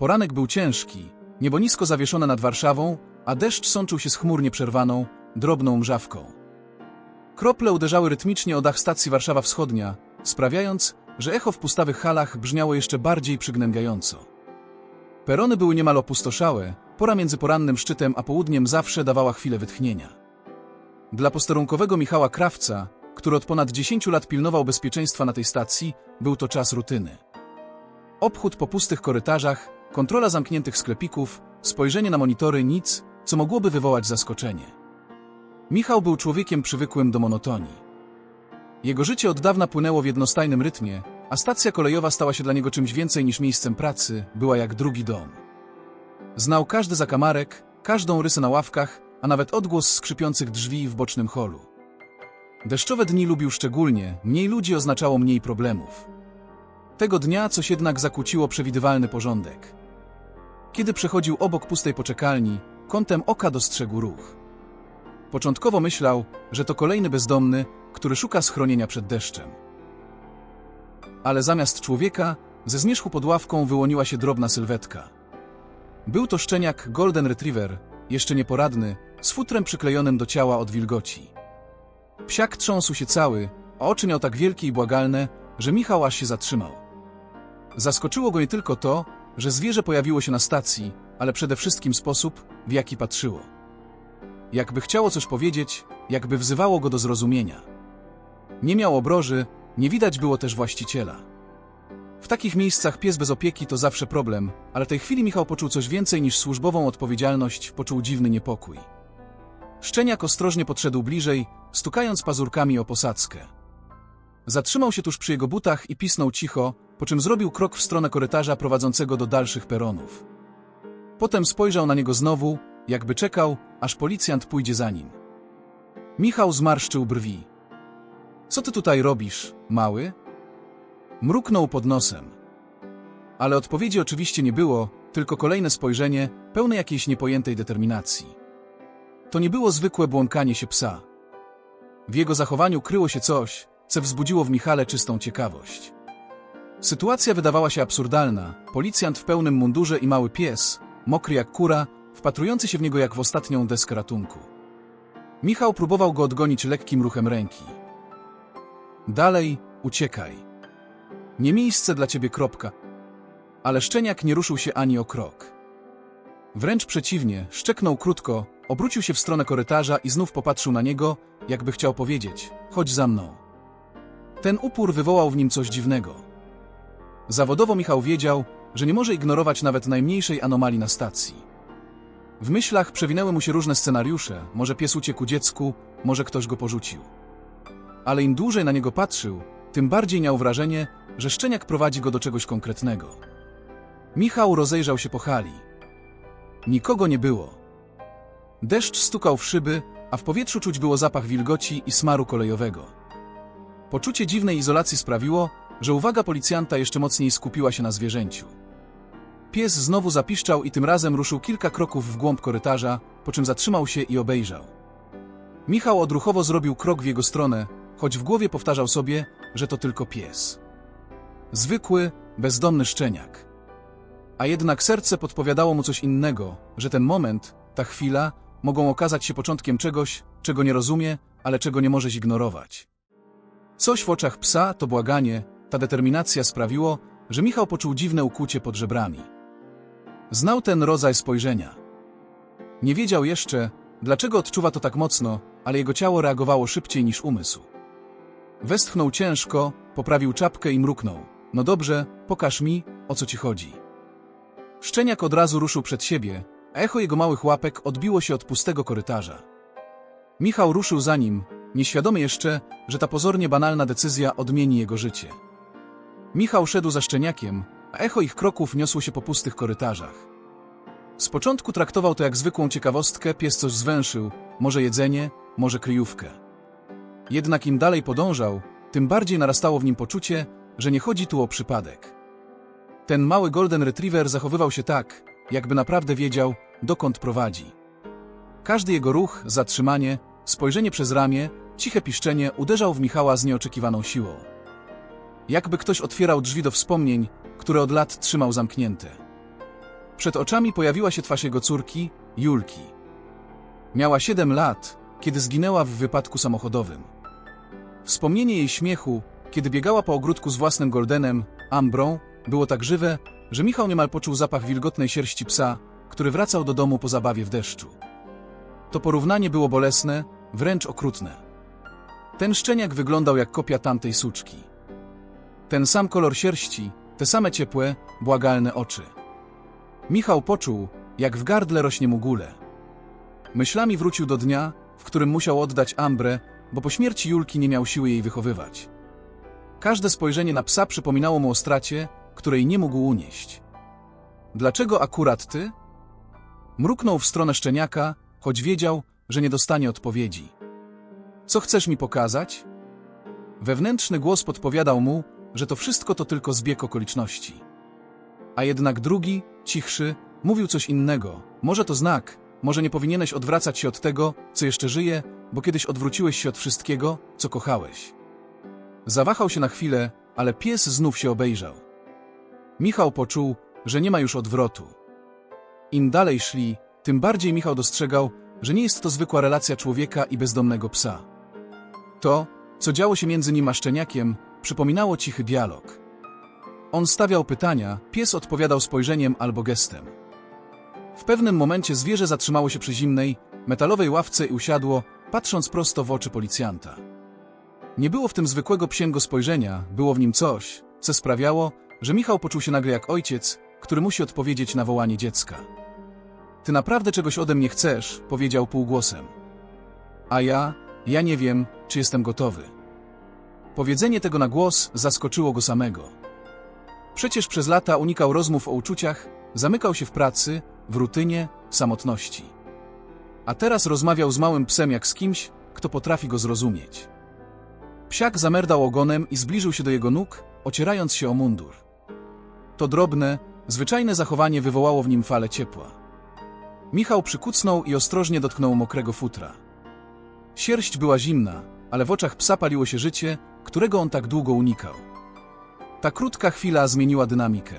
Poranek był ciężki, niebo nisko zawieszone nad Warszawą, a deszcz sączył się z chmur nieprzerwaną, drobną mrzawką. Krople uderzały rytmicznie o dach stacji Warszawa Wschodnia, sprawiając, że echo w pustawych halach brzmiało jeszcze bardziej przygnębiająco. Perony były niemal opustoszałe, pora między porannym szczytem a południem zawsze dawała chwilę wytchnienia. Dla posterunkowego Michała Krawca, który od ponad 10 lat pilnował bezpieczeństwa na tej stacji, był to czas rutyny. Obchód po pustych korytarzach, kontrola zamkniętych sklepików, spojrzenie na monitory nic, co mogłoby wywołać zaskoczenie. Michał był człowiekiem przywykłym do monotonii. Jego życie od dawna płynęło w jednostajnym rytmie, a stacja kolejowa stała się dla niego czymś więcej niż miejscem pracy, była jak drugi dom. Znał każdy zakamarek, każdą rysę na ławkach, a nawet odgłos skrzypiących drzwi w bocznym holu. Deszczowe dni lubił szczególnie, mniej ludzi oznaczało mniej problemów. Tego dnia coś jednak zakłóciło przewidywalny porządek. Kiedy przechodził obok pustej poczekalni, kątem oka dostrzegł ruch. Początkowo myślał, że to kolejny bezdomny, który szuka schronienia przed deszczem. Ale zamiast człowieka, ze zmierzchu pod ławką wyłoniła się drobna sylwetka. Był to szczeniak Golden Retriever, jeszcze nieporadny, z futrem przyklejonym do ciała od wilgoci. Psiak trząsł się cały, a oczy miał tak wielkie i błagalne, że Michał aż się zatrzymał. Zaskoczyło go nie tylko to, że zwierzę pojawiło się na stacji, ale przede wszystkim sposób, w jaki patrzyło. Jakby chciało coś powiedzieć, jakby wzywało go do zrozumienia. Nie miał obroży, nie widać było też właściciela. W takich miejscach pies bez opieki to zawsze problem, ale tej chwili Michał poczuł coś więcej niż służbową odpowiedzialność, poczuł dziwny niepokój. Szczeniak ostrożnie podszedł bliżej, stukając pazurkami o posadzkę. Zatrzymał się tuż przy jego butach i pisnął cicho, po czym zrobił krok w stronę korytarza prowadzącego do dalszych peronów. Potem spojrzał na niego znowu, jakby czekał, aż policjant pójdzie za nim. Michał zmarszczył brwi. Co ty tutaj robisz, mały? Mruknął pod nosem. Ale odpowiedzi oczywiście nie było, tylko kolejne spojrzenie, pełne jakiejś niepojętej determinacji. To nie było zwykłe błąkanie się psa. W jego zachowaniu kryło się coś, co wzbudziło w Michale czystą ciekawość. Sytuacja wydawała się absurdalna. Policjant w pełnym mundurze i mały pies, mokry jak kura, wpatrujący się w niego jak w ostatnią deskę ratunku. Michał próbował go odgonić lekkim ruchem ręki. Dalej, uciekaj. Nie miejsce dla ciebie kropka. Ale szczeniak nie ruszył się ani o krok. Wręcz przeciwnie, szczeknął krótko, obrócił się w stronę korytarza i znów popatrzył na niego, jakby chciał powiedzieć: chodź za mną. Ten upór wywołał w nim coś dziwnego. Zawodowo Michał wiedział, że nie może ignorować nawet najmniejszej anomalii na stacji. W myślach przewinęły mu się różne scenariusze, może pies uciekł dziecku, może ktoś go porzucił. Ale im dłużej na niego patrzył, tym bardziej miał wrażenie, że szczeniak prowadzi go do czegoś konkretnego. Michał rozejrzał się po hali. Nikogo nie było. Deszcz stukał w szyby, a w powietrzu czuć było zapach wilgoci i smaru kolejowego. Poczucie dziwnej izolacji sprawiło, że uwaga policjanta jeszcze mocniej skupiła się na zwierzęciu. Pies znowu zapiszczał i tym razem ruszył kilka kroków w głąb korytarza, po czym zatrzymał się i obejrzał. Michał odruchowo zrobił krok w jego stronę, choć w głowie powtarzał sobie, że to tylko pies. Zwykły, bezdomny szczeniak. A jednak serce podpowiadało mu coś innego, że ten moment, ta chwila, mogą okazać się początkiem czegoś, czego nie rozumie, ale czego nie może zignorować. Coś w oczach psa, to błaganie, ta determinacja sprawiło, że Michał poczuł dziwne ukłucie pod żebrami. Znał ten rodzaj spojrzenia. Nie wiedział jeszcze, dlaczego odczuwa to tak mocno, ale jego ciało reagowało szybciej niż umysł. Westchnął ciężko, poprawił czapkę i mruknął. No dobrze, pokaż mi, o co ci chodzi. Szczeniak od razu ruszył przed siebie, a echo jego małych łapek odbiło się od pustego korytarza. Michał ruszył za nim, nieświadomy jeszcze, że ta pozornie banalna decyzja odmieni jego życie. Michał szedł za szczeniakiem, a echo ich kroków niosło się po pustych korytarzach. Z początku traktował to jak zwykłą ciekawostkę, pies coś zwęszył, może jedzenie, może kryjówkę. Jednak im dalej podążał, tym bardziej narastało w nim poczucie, że nie chodzi tu o przypadek. Ten mały Golden Retriever zachowywał się tak, jakby naprawdę wiedział, dokąd prowadzi. Każdy jego ruch, zatrzymanie, spojrzenie przez ramię, ciche piszczenie uderzał w Michała z nieoczekiwaną siłą. Jakby ktoś otwierał drzwi do wspomnień, które od lat trzymał zamknięte. Przed oczami pojawiła się twarz jego córki, Julki. Miała 7 lat, kiedy zginęła w wypadku samochodowym. Wspomnienie jej śmiechu, kiedy biegała po ogródku z własnym Goldenem, Ambrą, było tak żywe, że Michał niemal poczuł zapach wilgotnej sierści psa, który wracał do domu po zabawie w deszczu. To porównanie było bolesne, wręcz okrutne. Ten szczeniak wyglądał jak kopia tamtej suczki. Ten sam kolor sierści, te same ciepłe, błagalne oczy. Michał poczuł, jak w gardle rośnie mu gule. Myślami wrócił do dnia, w którym musiał oddać Ambrę, bo po śmierci Julki nie miał siły jej wychowywać. Każde spojrzenie na psa przypominało mu o stracie, której nie mógł unieść. Dlaczego akurat ty? Mruknął w stronę szczeniaka, choć wiedział, że nie dostanie odpowiedzi. Co chcesz mi pokazać? Wewnętrzny głos podpowiadał mu, że to wszystko to tylko zbieg okoliczności. A jednak drugi, cichszy, mówił coś innego. Może to znak, może nie powinieneś odwracać się od tego, co jeszcze żyje, bo kiedyś odwróciłeś się od wszystkiego, co kochałeś. Zawahał się na chwilę, ale pies znów się obejrzał. Michał poczuł, że nie ma już odwrotu. Im dalej szli, tym bardziej Michał dostrzegał, że nie jest to zwykła relacja człowieka i bezdomnego psa. To, co działo się między nim a szczeniakiem, przypominało cichy dialog. On stawiał pytania, pies odpowiadał spojrzeniem albo gestem. W pewnym momencie zwierzę zatrzymało się przy zimnej, metalowej ławce i usiadło, patrząc prosto w oczy policjanta. Nie było w tym zwykłego psięgo spojrzenia, było w nim coś, co sprawiało, że Michał poczuł się nagle jak ojciec, który musi odpowiedzieć na wołanie dziecka. Ty naprawdę czegoś ode mnie chcesz, powiedział półgłosem. A ja, ja nie wiem, czy jestem gotowy. Powiedzenie tego na głos zaskoczyło go samego. Przecież przez lata unikał rozmów o uczuciach, zamykał się w pracy, w rutynie, w samotności. A teraz rozmawiał z małym psem jak z kimś, kto potrafi go zrozumieć. Psiak zamerdał ogonem i zbliżył się do jego nóg, ocierając się o mundur. To drobne, zwyczajne zachowanie wywołało w nim falę ciepła. Michał przykucnął i ostrożnie dotknął mokrego futra. Sierść była zimna, ale w oczach psa paliło się życie, którego on tak długo unikał. Ta krótka chwila zmieniła dynamikę.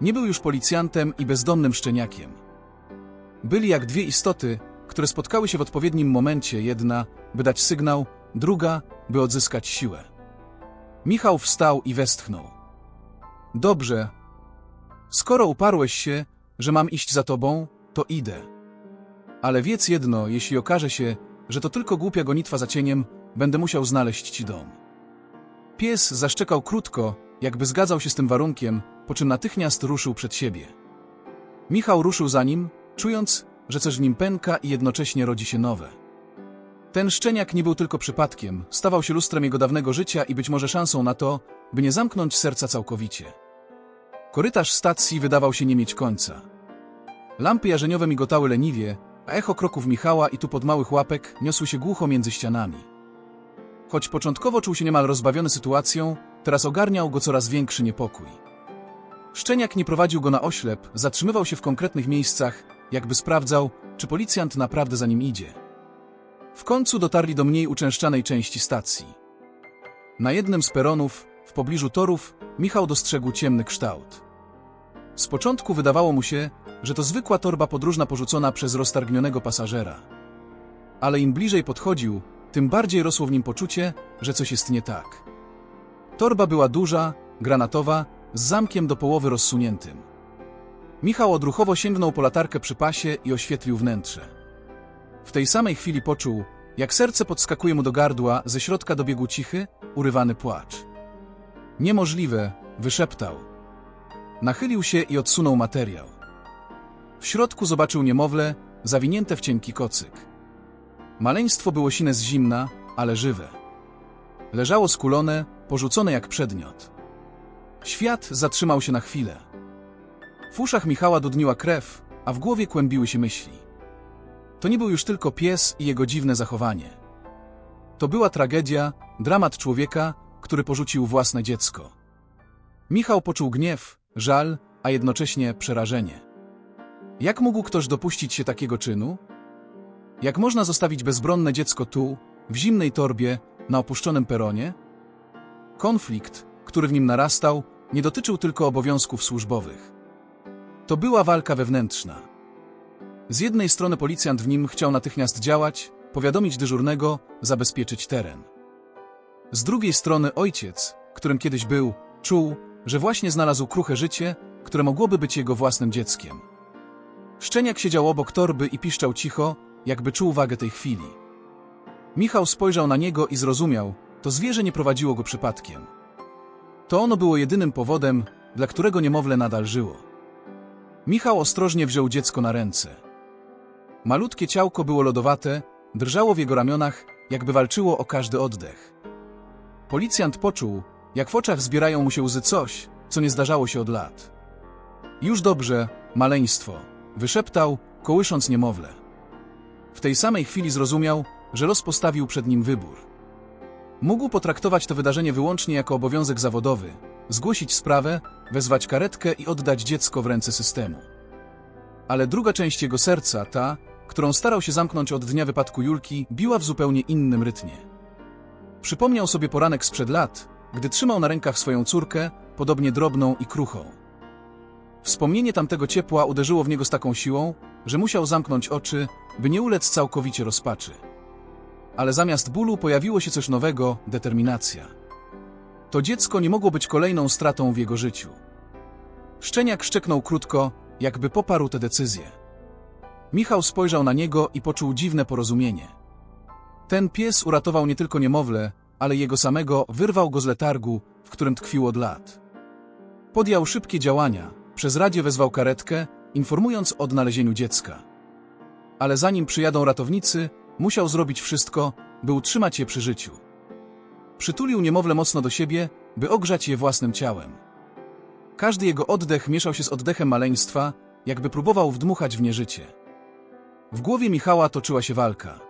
Nie był już policjantem i bezdomnym szczeniakiem. Byli jak dwie istoty, które spotkały się w odpowiednim momencie, jedna, by dać sygnał, druga, by odzyskać siłę. Michał wstał i westchnął. Dobrze. Skoro uparłeś się, że mam iść za tobą, to idę. Ale wiedz jedno, jeśli okaże się, że to tylko głupia gonitwa za cieniem, będę musiał znaleźć ci dom. Pies zaszczekał krótko, jakby zgadzał się z tym warunkiem, po czym natychmiast ruszył przed siebie. Michał ruszył za nim, czując, że coś w nim pęka i jednocześnie rodzi się nowe. Ten szczeniak nie był tylko przypadkiem, stawał się lustrem jego dawnego życia i być może szansą na to, by nie zamknąć serca całkowicie. Korytarz stacji wydawał się nie mieć końca. Lampy jarzeniowe migotały leniwie, a echo kroków Michała i tu pod małych łapek niosły się głucho między ścianami. Choć początkowo czuł się niemal rozbawiony sytuacją, teraz ogarniał go coraz większy niepokój. Szczeniak nie prowadził go na oślep, zatrzymywał się w konkretnych miejscach, jakby sprawdzał, czy policjant naprawdę za nim idzie. W końcu dotarli do mniej uczęszczanej części stacji. Na jednym z peronów, w pobliżu torów, Michał dostrzegł ciemny kształt. Z początku wydawało mu się, że to zwykła torba podróżna porzucona przez roztargnionego pasażera. Ale im bliżej podchodził, tym bardziej rosło w nim poczucie, że coś jest nie tak. Torba była duża, granatowa, z zamkiem do połowy rozsuniętym. Michał odruchowo sięgnął po latarkę przy pasie i oświetlił wnętrze. W tej samej chwili poczuł, jak serce podskakuje mu do gardła, ze środka dobiegł cichy, urywany płacz. Niemożliwe, wyszeptał. Nachylił się i odsunął materiał. W środku zobaczył niemowlę, zawinięte w cienki kocyk. Maleństwo było sine z zimna, ale żywe. Leżało skulone, porzucone jak przedmiot. Świat zatrzymał się na chwilę. W uszach Michała dudniła krew, a w głowie kłębiły się myśli. To nie był już tylko pies i jego dziwne zachowanie. To była tragedia, dramat człowieka, który porzucił własne dziecko. Michał poczuł gniew, żal, a jednocześnie przerażenie. Jak mógł ktoś dopuścić się takiego czynu? Jak można zostawić bezbronne dziecko tu, w zimnej torbie, na opuszczonym peronie? Konflikt, który w nim narastał, nie dotyczył tylko obowiązków służbowych. To była walka wewnętrzna. Z jednej strony policjant w nim chciał natychmiast działać, powiadomić dyżurnego, zabezpieczyć teren. Z drugiej strony ojciec, którym kiedyś był, czuł, że właśnie znalazł kruche życie, które mogłoby być jego własnym dzieckiem. Szczeniak siedział obok torby i piszczał cicho, jakby czuł wagę tej chwili. Michał spojrzał na niego i zrozumiał, to zwierzę nie prowadziło go przypadkiem. To ono było jedynym powodem, dla którego niemowlę nadal żyło. Michał ostrożnie wziął dziecko na ręce. Malutkie ciałko było lodowate, drżało w jego ramionach, jakby walczyło o każdy oddech. Policjant poczuł, jak w oczach zbierają mu się łzy coś, co nie zdarzało się od lat. Już dobrze, maleństwo, wyszeptał, kołysząc niemowlę. W tej samej chwili zrozumiał, że los postawił przed nim wybór. Mógł potraktować to wydarzenie wyłącznie jako obowiązek zawodowy, zgłosić sprawę, wezwać karetkę i oddać dziecko w ręce systemu. Ale druga część jego serca, ta, którą starał się zamknąć od dnia wypadku Julki, biła w zupełnie innym rytmie. Przypomniał sobie poranek sprzed lat, gdy trzymał na rękach swoją córkę, podobnie drobną i kruchą. Wspomnienie tamtego ciepła uderzyło w niego z taką siłą, że musiał zamknąć oczy, by nie ulec całkowicie rozpaczy. Ale zamiast bólu pojawiło się coś nowego determinacja. To dziecko nie mogło być kolejną stratą w jego życiu. Szczeniak szczeknął krótko, jakby poparł tę decyzję. Michał spojrzał na niego i poczuł dziwne porozumienie. Ten pies uratował nie tylko niemowlę, ale jego samego wyrwał go z letargu, w którym tkwił od lat. Podjął szybkie działania, przez radzie wezwał karetkę, informując o odnalezieniu dziecka. Ale zanim przyjadą ratownicy, musiał zrobić wszystko, by utrzymać je przy życiu. Przytulił niemowlę mocno do siebie, by ogrzać je własnym ciałem. Każdy jego oddech mieszał się z oddechem maleństwa, jakby próbował wdmuchać w nie życie. W głowie Michała toczyła się walka.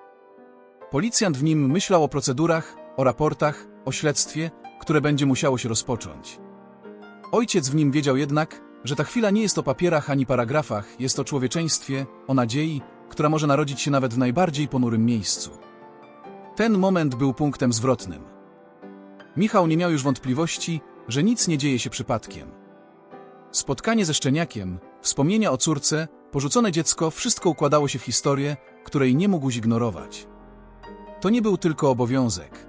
Policjant w nim myślał o procedurach, o raportach, o śledztwie, które będzie musiało się rozpocząć. Ojciec w nim wiedział jednak, że ta chwila nie jest o papierach ani paragrafach, jest o człowieczeństwie, o nadziei, która może narodzić się nawet w najbardziej ponurym miejscu. Ten moment był punktem zwrotnym. Michał nie miał już wątpliwości, że nic nie dzieje się przypadkiem. Spotkanie ze szczeniakiem, wspomnienia o córce, porzucone dziecko, wszystko układało się w historię, której nie mógł zignorować. To nie był tylko obowiązek.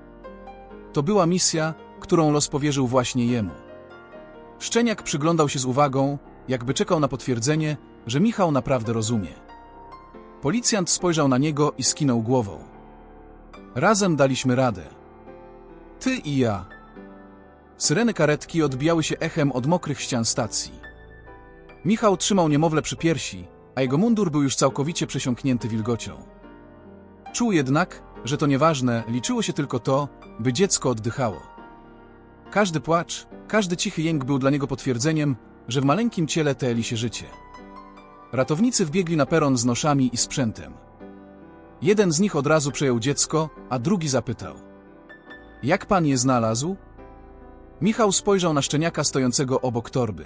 To była misja, którą los powierzył właśnie jemu. Szczeniak przyglądał się z uwagą, jakby czekał na potwierdzenie, że Michał naprawdę rozumie. Policjant spojrzał na niego i skinął głową. Razem daliśmy radę. Ty i ja. Syreny karetki odbijały się echem od mokrych ścian stacji. Michał trzymał niemowlę przy piersi, a jego mundur był już całkowicie przesiąknięty wilgocią. Czuł jednak, że to nieważne, liczyło się tylko to, by dziecko oddychało. Każdy płacz, każdy cichy jęk był dla niego potwierdzeniem, że w maleńkim ciele teli się życie. Ratownicy wbiegli na peron z noszami i sprzętem. Jeden z nich od razu przejął dziecko, a drugi zapytał. Jak pan je znalazł? Michał spojrzał na szczeniaka stojącego obok torby.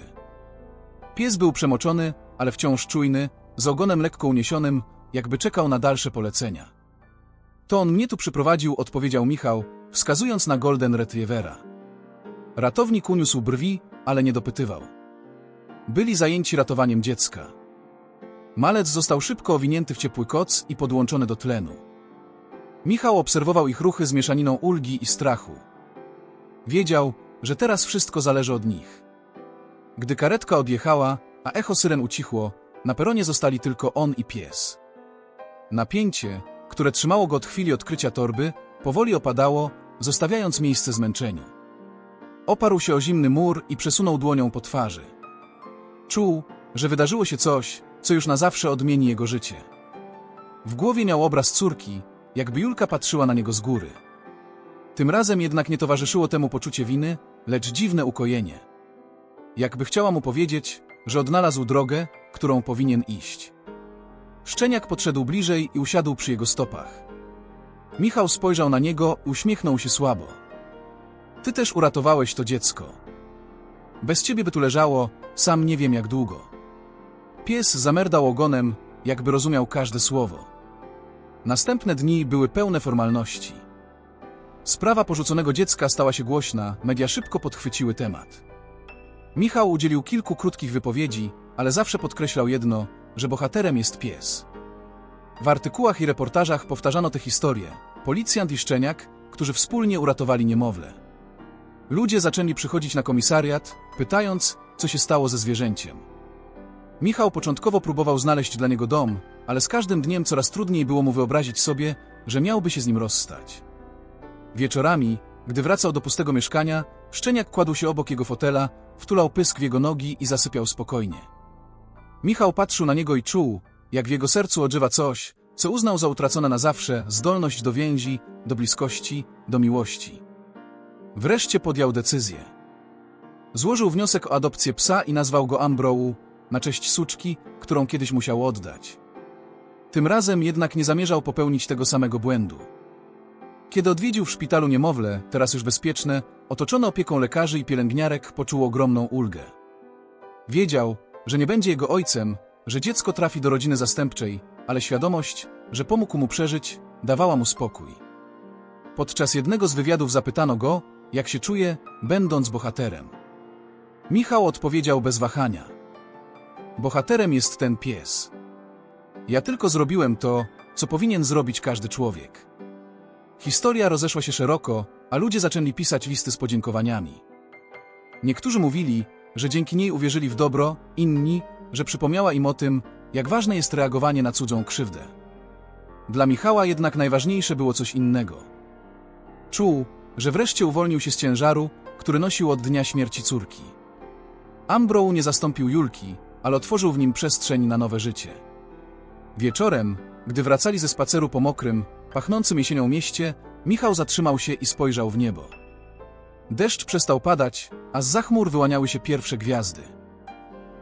Pies był przemoczony, ale wciąż czujny, z ogonem lekko uniesionym, jakby czekał na dalsze polecenia. To on mnie tu przyprowadził, odpowiedział Michał, wskazując na Golden Retrievera. Ratownik uniósł brwi, ale nie dopytywał. Byli zajęci ratowaniem dziecka. Malec został szybko owinięty w ciepły koc i podłączony do tlenu. Michał obserwował ich ruchy z mieszaniną ulgi i strachu. Wiedział, że teraz wszystko zależy od nich. Gdy karetka odjechała, a echo syren ucichło, na peronie zostali tylko on i pies. Napięcie, które trzymało go od chwili odkrycia torby, powoli opadało, zostawiając miejsce zmęczeniu. Oparł się o zimny mur i przesunął dłonią po twarzy. Czuł, że wydarzyło się coś, co już na zawsze odmieni jego życie. W głowie miał obraz córki, jakby Julka patrzyła na niego z góry. Tym razem jednak nie towarzyszyło temu poczucie winy, lecz dziwne ukojenie. Jakby chciała mu powiedzieć, że odnalazł drogę, którą powinien iść. Szczeniak podszedł bliżej i usiadł przy jego stopach. Michał spojrzał na niego, uśmiechnął się słabo. Ty też uratowałeś to dziecko. Bez ciebie by tu leżało, sam nie wiem jak długo. Pies zamerdał ogonem, jakby rozumiał każde słowo. Następne dni były pełne formalności. Sprawa porzuconego dziecka stała się głośna, media szybko podchwyciły temat. Michał udzielił kilku krótkich wypowiedzi, ale zawsze podkreślał jedno, że bohaterem jest pies. W artykułach i reportażach powtarzano tę historię. Policjant i szczeniak, którzy wspólnie uratowali niemowlę. Ludzie zaczęli przychodzić na komisariat, pytając, co się stało ze zwierzęciem. Michał początkowo próbował znaleźć dla niego dom, ale z każdym dniem coraz trudniej było mu wyobrazić sobie, że miałby się z nim rozstać. Wieczorami, gdy wracał do pustego mieszkania, szczeniak kładł się obok jego fotela, wtulał pysk w jego nogi i zasypiał spokojnie. Michał patrzył na niego i czuł, jak w jego sercu odżywa coś, co uznał za utracone na zawsze zdolność do więzi, do bliskości, do miłości. Wreszcie podjął decyzję. Złożył wniosek o adopcję psa i nazwał go Ambrow na cześć suczki, którą kiedyś musiał oddać. Tym razem jednak nie zamierzał popełnić tego samego błędu. Kiedy odwiedził w szpitalu niemowlę, teraz już bezpieczne, otoczone opieką lekarzy i pielęgniarek, poczuł ogromną ulgę. Wiedział, że nie będzie jego ojcem, że dziecko trafi do rodziny zastępczej, ale świadomość, że pomógł mu przeżyć, dawała mu spokój. Podczas jednego z wywiadów zapytano go, jak się czuje, będąc bohaterem. Michał odpowiedział bez wahania. Bohaterem jest ten pies. Ja tylko zrobiłem to, co powinien zrobić każdy człowiek. Historia rozeszła się szeroko, a ludzie zaczęli pisać listy z podziękowaniami. Niektórzy mówili, że dzięki niej uwierzyli w dobro, inni, że przypomniała im o tym, jak ważne jest reagowanie na cudzą krzywdę. Dla Michała jednak najważniejsze było coś innego. Czuł, że wreszcie uwolnił się z ciężaru, który nosił od dnia śmierci córki. Ambrow nie zastąpił Julki, ale otworzył w nim przestrzeń na nowe życie. Wieczorem, gdy wracali ze spaceru po mokrym, pachnącym jesienią mieście, Michał zatrzymał się i spojrzał w niebo. Deszcz przestał padać, a z zachmur wyłaniały się pierwsze gwiazdy.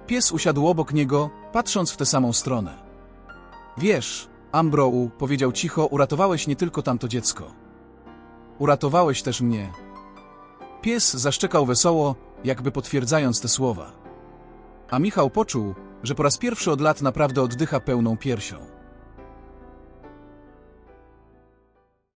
Pies usiadł obok niego, patrząc w tę samą stronę. Wiesz, Ambrow, powiedział cicho, uratowałeś nie tylko tamto dziecko. Uratowałeś też mnie. Pies zaszczekał wesoło, jakby potwierdzając te słowa. A Michał poczuł, że po raz pierwszy od lat naprawdę oddycha pełną piersią.